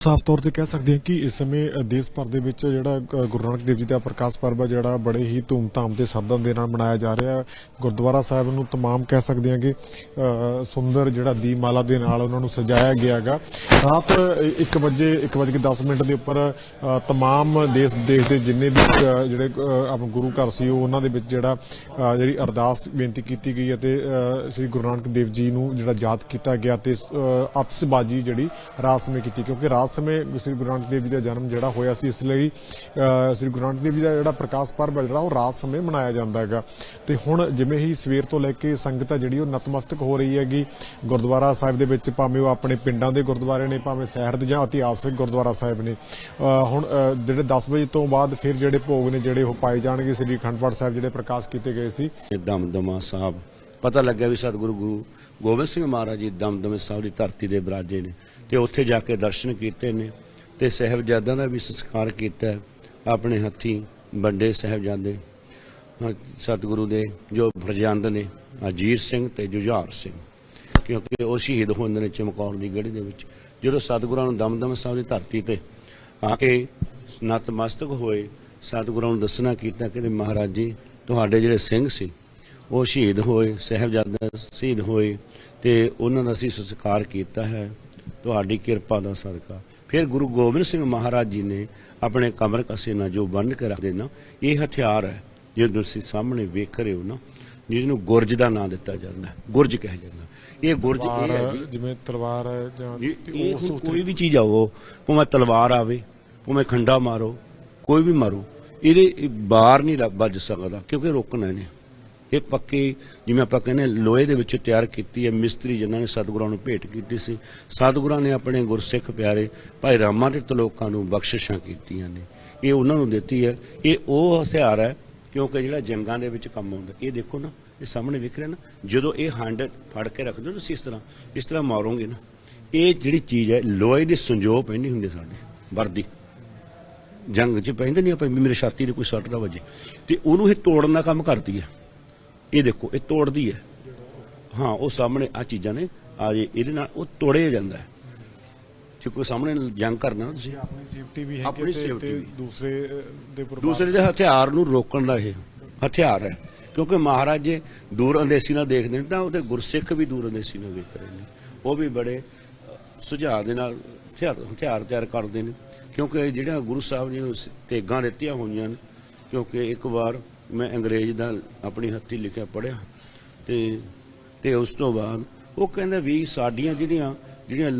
ਸਾਫ਼ ਤੌਰ ਤੇ ਕਹਿ ਸਕਦੇ ਹਾਂ ਕਿ ਇਸ ਸਮੇਂ ਦੇਸ਼ ਭਰ ਦੇ ਵਿੱਚ ਜਿਹੜਾ ਗੁਰੂ ਨਾਨਕ ਦੇਵ ਜੀ ਦਾ ਪ੍ਰਕਾਸ਼ ਪਰਬ ਹੈ ਜਿਹੜਾ ਬੜੇ ਹੀ ਧੂਮਧਾਮ ਤੇ ਸਰਦਾਂ ਦੇ ਨਾਲ ਮਨਾਇਆ ਜਾ ਰਿਹਾ ਹੈ। ਗੁਰਦੁਆਰਾ ਸਾਹਿਬ ਨੂੰ ਤਮਾਮ ਕਹਿ ਸਕਦੇ ਹਾਂ ਕਿ ਸੁੰਦਰ ਜਿਹੜਾ ਦੀਪਮਾਲਾ ਦੇ ਨਾਲ ਉਹਨਾਂ ਨੂੰ ਸਜਾਇਆ ਗਿਆ ਹੈਗਾ। ਰਾਤ 1 ਵਜੇ 1 ਵਜੇ 10 ਮਿੰਟ ਦੇ ਉੱਪਰ ਅ, ਤਮਾਮ ਦੇਸ਼ ਵਿਦੇਸ਼ ਦੇ ਜਿੰਨੇ ਵੀ ਜਿਹੜੇ ਆਪ ਗੁਰੂ ਘਰ ਸੀ ਉਹ ਉਹਨਾਂ ਦੇ ਵਿੱਚ ਜਿਹੜਾ ਜਿਹੜੀ ਅਰਦਾਸ ਬੇਨਤੀ ਕੀਤੀ ਗਈ ਅਤੇ ਸ੍ਰੀ ਗੁਰੂ ਨਾਨਕ ਦੇਵ ਜੀ ਨੂੰ ਜਿਹੜਾ ਯਾਦ ਕੀਤਾ ਗਿਆ ਤੇ ਅਤਸਬਾਜ਼ੀ ਜਿਹੜੀ ਰਾਸ ਨੇ ਕੀਤੀ ਕਿਉਂਕਿ ਰਾਸ ਸਮੇਂ ਸ੍ਰੀ ਗੁਰੂ ਨਾਨਕ ਦੇਵ ਜੀ ਦਾ ਜਨਮ ਜਿਹੜਾ ਹੋਇਆ ਸੀ, ਇਸ ਲਈ ਸ੍ਰੀ ਗੁਰੂ ਨਾਨਕ ਦੇਵ ਜੀ ਦਾ ਜਿਹੜਾ ਪ੍ਰਕਾਸ਼ ਪਰਬ ਜਿਹੜਾ, ਉਹ ਰਾਤ ਸਮੇਂ ਮਨਾਇਆ ਜਾਂਦਾ ਹੈਗਾ। ਤੇ ਹੁਣ ਜਿਵੇਂ ਹੀ ਸਵੇਰ ਤੋਂ ਲੈ ਕੇ ਸੰਗਤ ਹੈ ਜਿਹੜੀ, ਉਹ ਨਤਮਸਤਕ ਹੋ ਰਹੀ ਹੈਗੀ। ਗੁਰਦੁਆਰਾ ਸਾਹਿਬ ਦੇ ਵਿੱਚ ਭਾਵੇਂ ਉਹ ਆਪਣੇ ਪਿੰਡਾਂ ਦੇ ਗੁਰਦੁਆਰੇ ਨੇ, ਭਾਵੇਂ ਸ਼ਹਿਰ ਦੇ ਜਾਂ ਇਤਿਹਾਸਿਕ ਗੁਰਦੁਆਰਾ ਸਾਹਿਬ ਨੇ। ਹੁਣ ਜਿਹੜੇ 10 ਵਜੇ ਤੋਂ ਬਾਅਦ ਫਿਰ ਜਿਹੜੇ ਭੋਗ ਨੇ, ਜਿਹੜੇ ਉਹ ਪਾਏ ਜਾਣਗੇ, ਸ੍ਰੀ ਅਖੰਡ ਪਾਠ ਸਾਹਿਬ ਜਿਹੜੇ ਪ੍ਰਕਾਸ਼ ਕੀਤੇ ਗਏ ਸੀ। ਦਮਦਮਾ ਸਾਹਿਬ ਪਤਾ ਲੱਗਿਆ ਵੀ ਸਤਿਗੁਰੂ ਗੁਰੂ ਗੋਬਿੰਦ ਸਿੰਘ ਮਹਾਰਾਜ ਜੀ ਦਮਦਮੇ ਸਾਹਿਬ ਦੀ ਧਰਤੀ ਦੇ ਬਰਾਜੇ ਨੇ ਤੇ ਉੱਥੇ ਜਾ ਕੇ ਦਰਸ਼ਨ ਕੀਤੇ ਨੇ ਤੇ ਸਹਿਬਜ਼ਾਦਿਆਂ ਦਾ ਵੀ ਸੰਸਕਾਰ ਕੀਤਾ ਆਪਣੇ ਹੱਥੀਂ ਵੱਡੇ ਸਹਿਬਜ਼ਾਦੇ। ਸਤਿਗੁਰੂ ਦੇ ਜੋ ਫਰਜ਼ੰਦ ਨੇ, ਅਜੀਰ ਸਿੰਘ ਤੇ ਜੁਝਾਰ ਸਿੰਘ, ਕਿਉਂਕਿ ਉਹ ਸ਼ਹੀਦ ਹੁੰਦੇ ਨੇ ਚਮਕੌਰ ਦੀ ਗੜੀ ਦੇ ਵਿੱਚ, ਜਦੋਂ ਸਤਿਗੁਰਾਂ ਨੂੰ ਦਮਦਮ ਸਾਹਿਬ ਦੀ ਧਰਤੀ ਤੇ ਆ ਕੇ ਨਤਮਸਤਕ ਹੋਏ, ਸਤਿਗੁਰਾਂ ਨੂੰ ਦੱਸਣਾ ਕੀਤਾ ਕਿ ਮਹਾਰਾਜ ਜੀ, ਤੁਹਾਡੇ ਜਿਹੜੇ ਸਿੰਘ ਸੀ ਉਹ ਸ਼ਹੀਦ ਹੋਏ ਸਾਹਿਬਜ਼ਾਦੇ ਸ਼ਹੀਦ ਹੋਏ ਤੇ ਉਹਨਾਂ ਦਾ ਅਸੀਂ ਸੰਸਕਾਰ ਕੀਤਾ ਹੈ। ਤੁਹਾਡੀ ਕਿਰਪਾ ਦਾ ਸਦਕਾ। ਫਿਰ ਗੁਰੂ ਗੋਬਿੰਦ ਸਿੰਘ ਮਹਾਰਾਜ ਜੀ ਨੇ ਆਪਣੇ ਕਮਰ ਕਸੇ ਨਾਲ ਜੋ ਬੰਨ ਕੇ ਰੱਖਦੇ ਨਾ ਇਹ ਹਥਿਆਰ ਹੈ ਜੇ ਤੁਸੀਂ ਸਾਹਮਣੇ ਵੇਖ ਰਹੇ ਹੋ ਨਾ ਜਿਸ ਨੂੰ ਗੁਰਜ ਦਾ ਨਾਂ ਦਿੱਤਾ ਜਾਂਦਾ। ਗੁਰਜ ਕਿਹਾ ਜਾਂਦਾ ਇਹ ਗੁਰਜ ਇਹ ਹੈ ਜੀ। ਜਿਵੇਂ ਤਲਵਾਰ ਹੈ ਜਾਂ ਉਸ ਕੋਈ ਵੀ ਚੀਜ਼ ਆਵੋ ਭਾਵੇਂ ਤਲਵਾਰ ਆਵੇ ਭਾਵੇਂ ਖੰਡਾ ਮਾਰੋ ਕੋਈ ਵੀ ਮਾਰੋ ਇਹਦੇ ਇਹ ਬਾਹਰ ਨਹੀਂ ਵੱਜ ਸਕਦਾ ਕਿਉਂਕਿ ਰੋਕਣਾ ਇਹਨੇ ਇਹ ਪੱਕੀ, ਜਿਵੇਂ ਆਪਾਂ ਕਹਿੰਦੇ ਲੋਹੇ ਦੇ ਵਿੱਚ ਤਿਆਰ ਕੀਤੀ ਹੈ ਮਿਸਤਰੀ ਜਿਨ੍ਹਾਂ ਨੇ ਸਤਿਗੁਰਾਂ ਨੂੰ ਭੇਟ ਕੀਤੀ ਸੀ। ਸਤਿਗੁਰਾਂ ਨੇ ਆਪਣੇ ਗੁਰਸਿੱਖ ਪਿਆਰੇ ਭਾਈ ਰਾਮਾ ਤੇ ਤਲੋਕਾਂ ਨੂੰ ਬਖਸ਼ਿਸ਼ਾਂ ਕੀਤੀਆਂ ਨੇ। ਇਹ ਉਹਨਾਂ ਨੂੰ ਦਿੱਤੀ ਹੈ। ਇਹ ਉਹ ਹਥਿਆਰ ਹੈ, ਕਿਉਂਕਿ ਜਿਹੜਾ ਜੰਗਾਂ ਦੇ ਵਿੱਚ ਕੰਮ ਆਉਂਦਾ, ਇਹ ਦੇਖੋ ਨਾ, ਇਹ ਸਾਹਮਣੇ ਵਿਖ ਰਿਹਾ ਨਾ, ਜਦੋਂ ਇਹ ਹੰਡ ਫੜ ਕੇ ਰੱਖਦੇ ਹੋ ਤੁਸੀਂ ਇਸ ਤਰ੍ਹਾਂ ਇਸ ਤਰ੍ਹਾਂ ਮਾਰੋਗੇ ਨਾ, ਇਹ ਜਿਹੜੀ ਚੀਜ਼ ਹੈ, ਲੋਹੇ ਦੀ ਸੰਜੋਗ ਪੈਂਦੀ ਹੁੰਦੀ ਸਾਡੇ, ਵਰਦੀ। ਜੰਗ 'ਚ ਪੈਂਦੇ ਨਹੀਂ ਆਪਾਂ, ਵੀ ਮੇਰੇ ਛਾਤੀ ਦੇ ਕੋਈ ਸੱਟ ਦਾ ਵੱਜੇ। ਤੇ ਉਹਨੂੰ ਇਹ ਤੋੜਨ ਦਾ ਕੰਮ ਕਰਦੀ ਹੈ। ਇਹ ਦੇਖੋ ਇਹ ਤੋੜਦੀ ਹੈ। ਹਾਂ ਉਹ ਸਾਹਮਣੇ ਆ ਚੀਜ਼ਾਂ ਨੇ ਆ ਜੇ ਇਹਦੇ ਨਾਲ ਉਹ ਤੋੜਿਆ ਜਾਂਦਾ ਹੈ। ਜੇ ਕੋਈ ਸਾਹਮਣੇ ਜੰਗ ਕਰਨਾ ਤੁਸੀਂ। ਆਪਣੀ ਸੇਫਟੀ ਵੀ ਹੈ ਆਪਣੀ ਤੇ। ਦੂਸਰੇ ਦੇ ਦੂਸਰੇ ਦੇ ਹਥਿਆਰ ਨੂੰ ਰੋਕਣ ਦਾ ਇਹ ਹਥਿਆਰ ਹੈ। ਕਿਉਂਕਿ ਮਹਾਰਾਜ ਜੇ ਦੂਰ ਅੰਦੇਸੀ ਨਾਲ ਦੇਖਦੇ ਨੇ ਤਾਂ ਉਹਦੇ ਗੁਰਸਿੱਖ ਵੀ ਦੂਰ ਅੰਦੇਸੀ ਨਾਲ ਵੇਖ ਰਹੇ ਨੇ। ਉਹ ਵੀ ਬੜੇ ਸੁਝਾਅ ਦੇ ਨਾਲ ਹਥਿਆਰ ਹਥਿਆਰ ਤਿਆਰ ਕਰਦੇ ਨੇ। ਕਿਉਂਕਿ ਜਿਹੜਾ ਗੁਰੂ ਸਾਹਿਬ ਜੀ ਨੂੰ ਤੇਗਾਂ ਦਿੱਤੀਆਂ ਹੋਈਆਂ ਨੇ ਕਿਉਂਕਿ ਇੱਕ ਵਾਰ ਮੈਂ ਅੰਗਰੇਜ਼ ਦਾ ਆਪਣੀ ਹੱਥੀ ਲਿਖਿਆ ਪੜਿਆ ਤੇ ਤੇ ਉਸ ਤੋਂ ਬਾਅਦ ਉਹ ਕਹਿੰਦੇ ਵੀ ਸਾਡੀਆਂ ਜਿਹੜੀਆਂ ਜਿਹੜੀਆਂ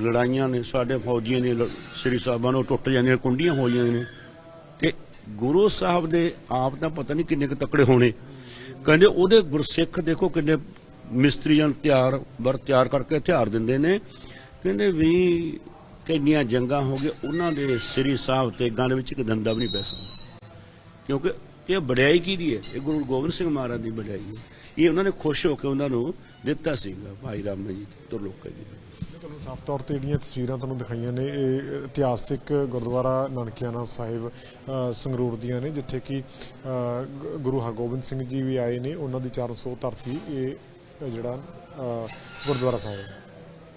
ਲੜਾਈਆਂ ਨੇ, ਸਾਡੇ ਫੌਜੀਆਂ ਦੀਆਂ ਸ੍ਰੀ ਸਾਹਿਬਾਂ ਨੂੰ ਟੁੱਟ ਜਾਂਦੀਆਂ, ਕੁੰਡੀਆਂ ਹੋ ਜਾਂਦੀਆਂ ਨੇ। ਤੇ ਗੁਰੂ ਸਾਹਿਬ ਦੇ ਆਪ ਤਾਂ ਪਤਾ ਨਹੀਂ ਕਿੰਨੇ ਕੁ ਤਕੜੇ ਹੋਣੇ। ਕਹਿੰਦੇ ਉਹਦੇ ਗੁਰਸਿੱਖ ਦੇਖੋ ਕਿੰਨੇ ਮਿਸਤਰੀਆਂ ਨੂੰ ਤਿਆਰ, ਵਰ ਤਿਆਰ ਕਰਕੇ ਹਥਿਆਰ ਦਿੰਦੇ ਨੇ। ਕਹਿੰਦੇ ਵੀ ਕਿੰਨੀਆਂ ਜੰਗਾਂ ਹੋ ਗਏ ਉਹਨਾਂ ਦੇ ਸ੍ਰੀ ਸਾਹਿਬ ਤੇ ਗਾਂ ਦੇ ਵਿੱਚ ਇੱਕ ਦੰਦਾ ਵੀ ਨਹੀਂ ਪੈ ਸਕਦਾ। ਕਿਉਂਕਿ ਇਹ ਵਡਿਆਈ ਕਿਹਦੀ ਹੈ? ਇਹ ਗੁਰੂ ਗੋਬਿੰਦ ਸਿੰਘ ਮਹਾਰਾਜ ਦੀ ਵਡਿਆਈ ਹੈ। ਇਹ ਉਹਨਾਂ ਨੇ ਖੁਸ਼ ਹੋ ਕੇ ਉਹਨਾਂ ਨੂੰ ਦਿੱਤਾ ਸੀਗਾ, ਭਾਈ ਰਾਮ ਜੀ ਤੋਂ ਲੋਕਾਂ ਜੀ ਤੁਹਾਨੂੰ ਸਾਫ਼ ਤੌਰ ਤੇ ਜਿਹੜੀਆਂ ਤਸਵੀਰਾਂ ਤੁਹਾਨੂੰ ਦਿਖਾਈਆਂ ਨੇ। ਇਹ ਇਤਿਹਾਸਿਕ ਗੁਰਦੁਆਰਾ ਨਨਕਿਆਣਾ ਸਾਹਿਬ ਸੰਗਰੂਰ ਦੀਆਂ ਨੇ, ਜਿੱਥੇ ਕਿ ਗੁਰੂ ਹਰਗੋਬਿੰਦ ਸਿੰਘ ਜੀ ਵੀ ਆਏ ਨੇ। ਉਹਨਾਂ ਦੀ 400 ਧਰਤੀ ਇਹ ਜਿਹੜਾ ਗੁਰਦੁਆਰਾ ਸਾਹਿਬ ਹੈ।